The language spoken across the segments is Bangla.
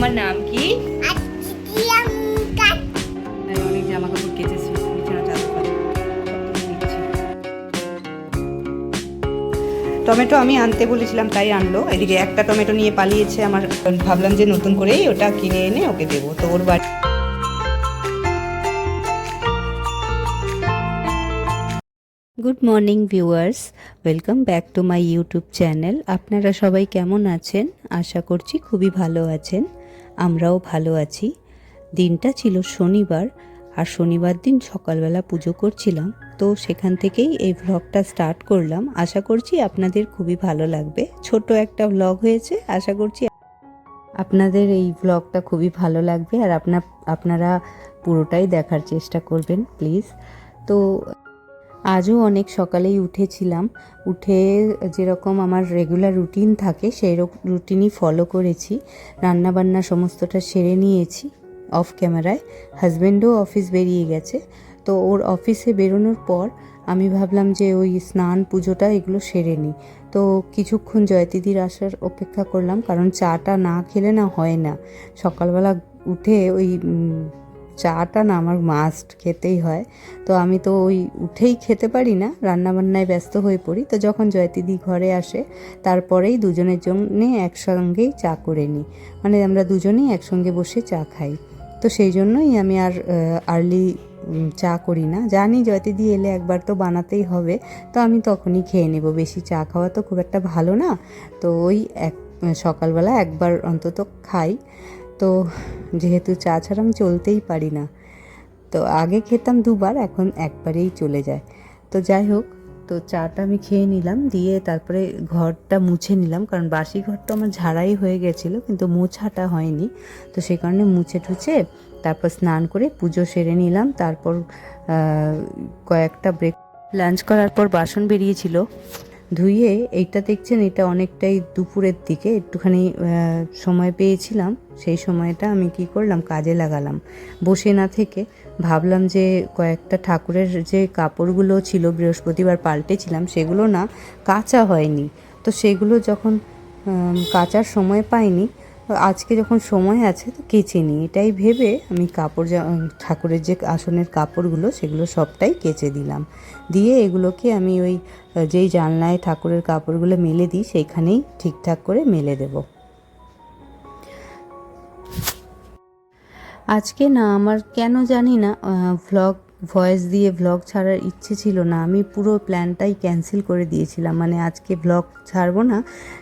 তোমার নাম কি? অনেক জামা কাপড় কেচেছি বিছানা চাদর টমেটো আমি আনতে বলেছিলাম তাই আনলো। এদিকে একটা টমেটো নিয়ে পালিয়েছে আমার ভাবলাম যে নতুন করেই ওটা কিনে এনে ওকে দেবো তো ওর বাড়ি good morning viewers welcome back to my YouTube channel আপনারা সবাই কেমন আছেন? আশা করছি খুবই ভালো আছেন। আমরাও ভালো আছি। দিনটা ছিল শনিবার, আর শনিবার দিন সকালবেলা পুজো করছিলাম। তো সেখান থেকেই এই ভ্লগটা স্টার্ট করলাম। আশা করছি আপনাদের খুবই ভালো লাগবে। ছোট একটা ভ্লগ হয়েছে। আশা করছি আপনাদের এই ভ্লগটা খুবই ভালো লাগবে। আর আপনার আপনারা পুরোটাই দেখার চেষ্টা করবেন প্লিজ তো আজও অনেক সকালেই উঠেছিলাম। উঠে যেরকম আমার রেগুলার রুটিন থাকে, সেই রুটিনই ফলো করেছি। রান্নাবান্না সমস্তটা সেরে নিয়েছি অফ ক্যামেরায় হাজব্যান্ডও অফিস বেরিয়ে গেছে। তো ওর অফিসে বেরোনোর পর আমি ভাবলাম যে ওই স্নান, পুজোটা এগুলো সেরে নিই। তো কিছুক্ষণ জয়তিদির আসার অপেক্ষা করলাম, কারণ চাটা না খেলে না হয় না। সকালবেলা উঠে ওই চাটা না আমার মাস্ট খেতেই হয়। তো আমি তো ওই উঠেই খেতে পারি না, রান্নাবান্নায় ব্যস্ত হয়ে পড়ি। তো যখন জয়তিদি ঘরে আসে, তারপরেই দুজনের জন্যে একসঙ্গেই চা করে নিই। মানে আমরা দুজনেই একসঙ্গে বসে চা খাই। তো সেই জন্যই আমি আর আর্লি চা করি না। জানি জয়তিদি এলে একবার তো বানাতেই হবে। তো আমি তখনই খেয়ে নেব। বেশি চা খাওয়া তো খুব একটা ভালো না। তো ওই এক, সকালবেলা একবার অন্তত খাই। তো যেহেতু চা ছাড়া আমি চলতেই পারি না। তো আগে খেতাম দুবার, এখন একবারেই চলে যায়। তো যাই হোক, তো চাটা আমি খেয়ে নিলাম, দিয়ে তারপরে ঘরটা মুছে নিলাম, কারণ বাসি ঘর তো আমার ঝাড়াই হয়ে গেছিল, কিন্তু মোছাটা হয়নি। তো সেই কারণে মুছে টুছে তারপর স্নান করে পুজো সেরে নিলাম। তারপর কয়েকটা ব্রেক লাঞ্চ করার পর বাসন বেরিয়েছিল। ধুয়ে এইটা দেখছেন, এটা অনেকটাই দুপুরের দিকে। একটুখানি সময় পেয়েছিলাম। সেই সময়টা আমি কি করলাম, কাজে লাগালাম। বসে না থেকে ভাবলাম যে, কয়েকটা ঠাকুরের যে কাপড়গুলো ছিল, বৃহস্পতিবার পাল্টেছিলাম, সেগুলো না কাঁচা হয়নি। তো সেগুলো যখন কাচার সময় পাইনি আজকে যখন সময় আছে, তো কেচে নিই এটাই ভেবে আমি কাপড় যা- ঠাকুরের যে আসনের কাপড়গুলো, সেগুলো সবটাই কেচে দিলাম। দিয়ে এগুলোকে আমি ওই যেই জানলায় ঠাকুরের কাপড়গুলো মেলে দিই, সেইখানেই ঠিকঠাক করে মেলে দেবো। আজকে না, আমার কেন জানি না ভ্লগ ভয়েস দিয়ে ভ্লগ ছাড়ার ইচ্ছে ছিল না। আমি পুরো প্ল্যানটাই ক্যান্সেল করে দিয়েছিলাম। মানে আজকে ভ্লগ ছাড়বো না,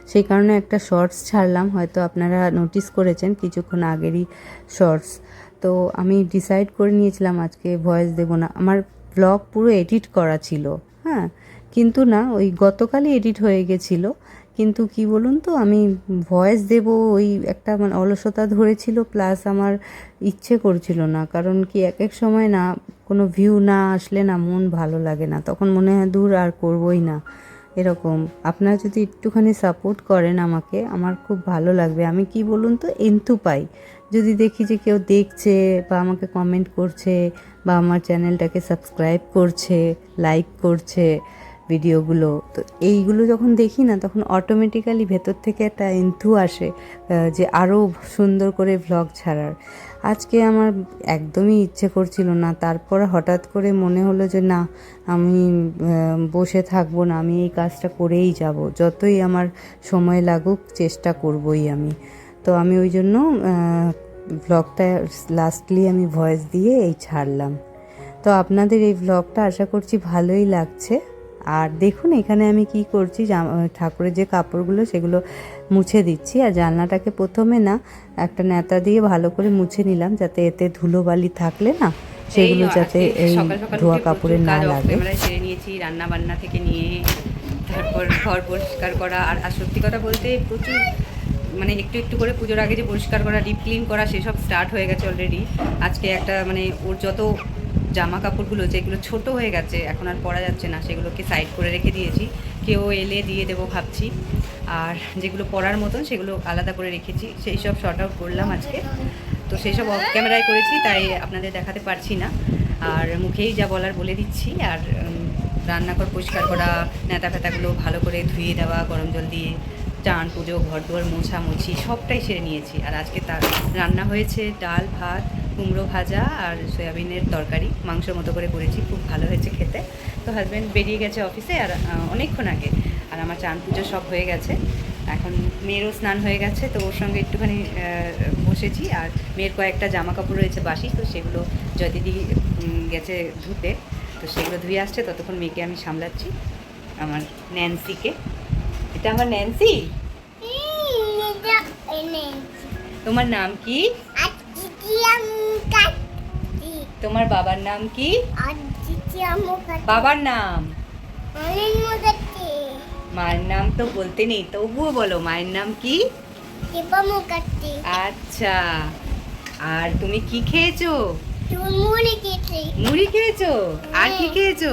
সেই কারণে একটা শর্টস ছাড়লাম। হয়তো আপনারা নোটিস করেছেন কিছুক্ষণ আগেরই শর্টস তো আমি ডিসাইড করে নিয়েছিলাম আজকে ভয়েস দেবো না। আমার ভ্লগ পুরো এডিট করা ছিল। হ্যাঁ কিন্তু না, ওই গতকালই এডিট হয়ে গেছিল। কিন্তু কি বলুন তো, আমি ভয়েস দেব ওই একটা মানে অলসতা ধরেছিল প্লাস আমার ইচ্ছে করছিল না। কারণ কি এক এক সময় না, কোনো ভিউ না আসলে না মন ভালো লাগে না। তখন মনে হয় দূর আর করবই না। এরকম। আপনারা যদি একটুখানি সাপোর্ট করেন আমাকে, আমার খুব ভালো লাগবে। আমি কি বলুন তো, এন্থু পাই। যদি দেখি যে কেউ দেখছে বা আমাকে কমেন্ট করছে বা আমার চ্যানেলটাকে সাবস্ক্রাইব করছে লাইক করছে ভিডিওগুলো, তো এইগুলো যখন দেখি না, তখন অটোমেটিক্যালি ভেতর থেকে একটা এন্থু আসে যে আরও সুন্দর করে ভ্লগ ছাড়ার। আজকে আমার একদমই ইচ্ছে করছিল না, তারপর হঠাৎ করে মনে হলো যে না, আমি বসে থাকব না, আমি এই কাজটা করেই যাব, যতই আমার সময় লাগুক, চেষ্টা করবই আমি। তো আমি ওই জন্য ভ্লগটা লাস্টলি আমি ভয়েস দিয়ে এই ছাড়লাম। তো আপনাদের এই ভ্লগটা আশা করছি ভালোই লাগছে। আর দেখুন এখানে আমি কি করছি? ঠাকুরের যে কাপড়গুলো সেগুলো মুছে দিচ্ছি। আর জানলাটাকে প্রথমে না একটা নেতা দিয়ে ভালো করে মুছে নিলাম যাতে এতে ধুলোবালি থাকলে না সেগুলো যাতে এই ধোয়া কাপড়ে না লাগে। সেরে নিয়েছি রান্না বান্না থেকে নিয়ে তারপর ঘর পরিষ্কার করা। আর আর সত্যি কথা বলতে প্রচুর মানে একটু একটু করে পুজোর আগে যে পরিষ্কার করা ডিপ ক্লিন করা সেসব স্টার্ট হয়ে গেছে অলরেডি আজকে একটা মানে ওর যত জামা কাপড়গুলো যেগুলো ছোট হয়ে গেছে, এখন আর পরা যাচ্ছে না, সেগুলোকে সাইড করে রেখে দিয়েছি। কেউ এলে দিয়ে দেবো ভাবছি। আর যেগুলো পরার মতন সেগুলো আলাদা করে রেখেছি। সেই সব শর্ট আউট করলাম আজকে। তো সেই সব অফ ক্যামেরায় করেছি, তাই আপনাদের দেখাতে পারছি না। আর মুখেই যা বলার বলে দিচ্ছি। আর রান্নাঘর পরিষ্কার করা নেতা ফেতাগুলো ভালো করে ধুয়ে দেওয়া, গরম জল দিয়ে চান, পুজো, ঘর দুয়ার মোছামুছি সবটাই সেরে নিয়েছি। আর আজকে তার রান্না হয়েছে ডাল, ভাত কুমড়ো ভাজা আর সয়াবিনের তরকারি মাংস মতো করে করেছি খুব ভালো হয়েছে খেতে। তো হাজব্যান্ড বেরিয়ে গেছে অফিসে আর অনেকক্ষণ আগে। আর আমার চান পুজো সব হয়ে গেছে। এখন মেয়েরও স্নান হয়ে গেছে তো ওর সঙ্গে একটুখানি বসেছি। আর মেয়ের কয়েকটা জামা কাপড় রয়েছে বাসি তো সেগুলো জয়দিদি গেছে ধুতে তো সেগুলো ধুয়ে আসছে। ততক্ষণ মেয়েকে আমি সামলাচ্ছি আমার ন্যান্সিকে। এটা আমার ন্যান্সি? তোমার নাম কি? তোমার বাবার নাম কি? বাবার নাম? মায়ের নাম তো বলতে নেই তবুও বলো মায়ের নাম কি? আচ্ছা আর তুমি কি খেয়েছো? মুড়ি খেয়েছো। আর কি খেয়েছো?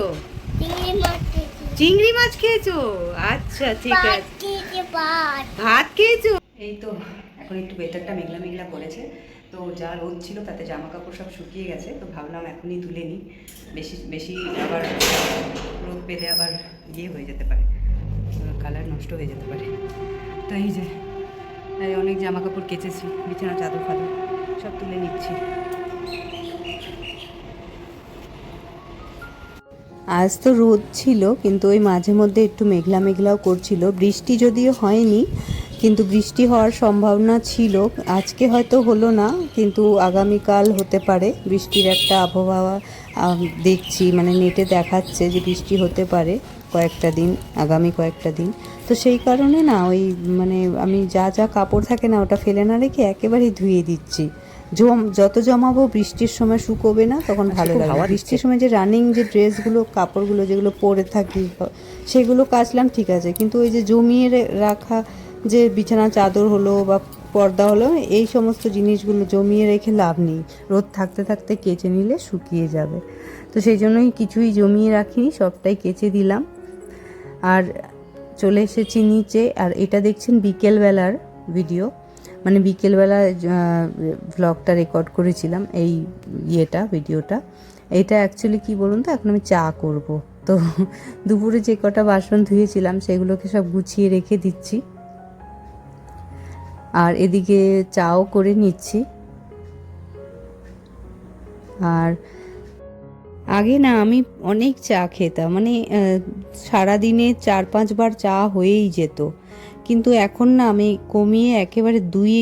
চিংড়ি মাছ খেয়েছো। আচ্ছা ঠিক আছে। ভাত। খেয়েছো? এই তো এখন একটু ওয়েদারটা মেঘলা মেঘলা করেছে। তো যা রোদ ছিল তাতে জামা কাপড় সব শুকিয়ে গেছে, তো ভাবলাম এখনই তুলে নিই। বেশি বেশি আবার রোদ পেলে আবার ইয়ে হয়ে যেতে পারে, কালার নষ্ট হয়ে যেতে পারে। তো এই যে অনেক জামা কাপড় কেচেছি, বিছানা, চাদর, ফাদর, সব তুলে নিচ্ছি। আজ তো রোদ ছিল, কিন্তু ওই মাঝে মধ্যে একটু মেঘলা, মেঘলাও করছিল। বৃষ্টি যদিও হয়নি কিন্তু বৃষ্টি হওয়ার সম্ভাবনা ছিল। আজকে হয়তো হলো না কিন্তু আগামীকাল হতে পারে। বৃষ্টির একটা আবহাওয়া দেখছি মানে নেটে দেখাচ্ছে যে বৃষ্টি হতে পারে কয়েকটা দিন আগামী কয়েকটা দিন। তো সেই কারণে না ওই মানে আমি যা যা কাপড় থাকে না ওটা ফেলে না রেখে একেবারেই ধুয়ে দিচ্ছি। জম যত জমাবো বৃষ্টির সময় শুকোবে না তখন ভালো খুব লাগে হাওয়া বৃষ্টির সময় যে রানিং যে ড্রেসগুলো কাপড়গুলো যেগুলো পরে থাকি সেগুলো কাচলাম ঠিক আছে কিন্তু ওই যে জমিয়ে রাখা যে বিছানা চাদর হলো বা পর্দা হলো, এই সমস্ত জিনিসগুলো জমিয়ে রেখে লাভ নেই। রোদ থাকতে থাকতে কেচে নিলে শুকিয়ে যাবে। তো সেই জন্যই কিছুই জমিয়ে রাখিনি, সবটাই কেচে দিলাম। আর চলে এসেছি নিচে, আর এটা দেখছেন বিকেলবেলার ভিডিও। মানে বিকেলবেলা ভ্লগটা রেকর্ড করেছিলাম, এই ইয়েটা, ভিডিওটা। এটা অ্যাকচুয়ালি কি বলুন তো, এখন আমি চা করব। তো দুপুরে যে কটা বাসন ধুয়েছিলাম, সেগুলোকে সব গুছিয়ে রেখে দিচ্ছি। আর এদিকে চাও করে নিচ্ছি। আর আগে না আমি অনেক চা খেতাম মানে সারাদিনে চার পাঁচবার চা হয়েই যেত। কিন্তু এখন না আমি কমিয়ে একেবারে দুই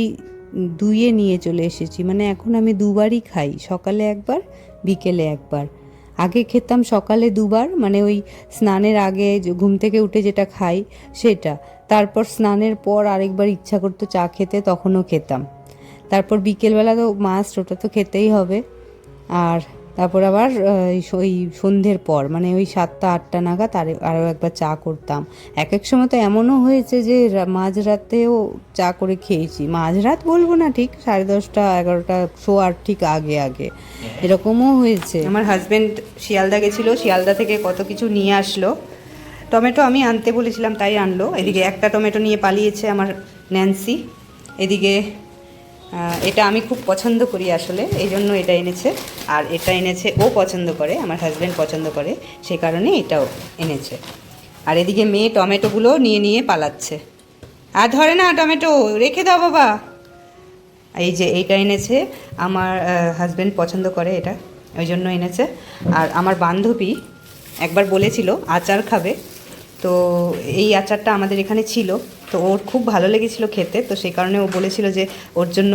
দুইয়ে নিয়ে চলে এসেছি। মানে এখন আমি দুবারই খাই, সকালে একবার, বিকেলে একবার। আগে খেতাম সকালে দুবার মানে ওই স্নানের আগে ঘুম থেকে উঠে যেটা খাই, সেটা। তারপর স্নানের পর আরেকবার ইচ্ছা করতো চা খেতে তখনও খেতাম। তারপর বিকেলবেলা তো মাস্ট ওটা তো খেতেই হবে। আর তারপর আবার ওই সন্ধ্যের পর মানে ওই সাতটা আটটা নাগাদ আর আরও একবার চা করতাম। এক এক সময় তো এমনও হয়েছে যে রা- মাঝরাতেও চা করে খেয়েছি। মাঝরাত বলব না ঠিক সাড়ে দশটা এগারোটা শো শোয়ার ঠিক আগে আগে। এরকমও হয়েছে। আমার হাজব্যান্ড শিয়ালদা গেছিল শিয়ালদা থেকে কত কিছু নিয়ে আসলো। টমেটো আমি আনতে বলেছিলাম, তাই আনলো। এদিকে একটা টমেটো নিয়ে পালিয়েছে আমার ন্যান্সি। এদিকে এটা আমি খুব পছন্দ করি আসলে, এই জন্য এটা এনেছে। আর এটা এনেছে, ও পছন্দ করে, আমার হাজব্যান্ড পছন্দ করে, সে কারণে এটাও এনেছে। আর এদিকে মেয়ে টমেটোগুলো নিয়ে নিয়ে পালাচ্ছে। আর ধরে না টমেটো, রেখে দাও বাবা। এই যে এইটা এনেছে, আমার হাজব্যান্ড পছন্দ করে এটা, ওই জন্য এনেছে। আর আমার বান্ধবী একবার বলেছিল, আচার খাবে। তো এই আচারটা আমাদের এখানে ছিল। তো ওর খুব ভালো লেগেছিল খেতে। তো সেই কারণে ও বলেছিল যে ওর জন্য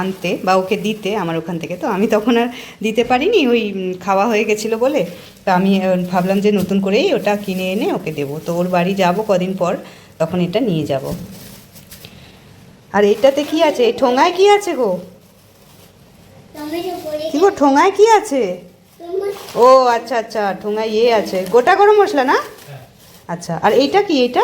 আনতে বা ওকে দিতে আমার ওখান থেকে। তো আমি তখন আর দিতে পারিনি, ওই খাওয়া হয়ে গেছিল বলে। তো আমি ভাবলাম যে নতুন করেই ওটা কিনে এনে ওকে দেবো। তো ওর বাড়ি যাব কদিন পর, তখন এটা নিয়ে যাব। আর এটাতে কি আছে? এই ঠোঙায় কি আছে গো? কি গো, ঠোঙায় কি আছে? ও আচ্ছা আচ্ছা ঠোঙায় ইয়ে আছে। গোটা গরম মশলা না? আচ্ছা আর এইটা কি এইটা?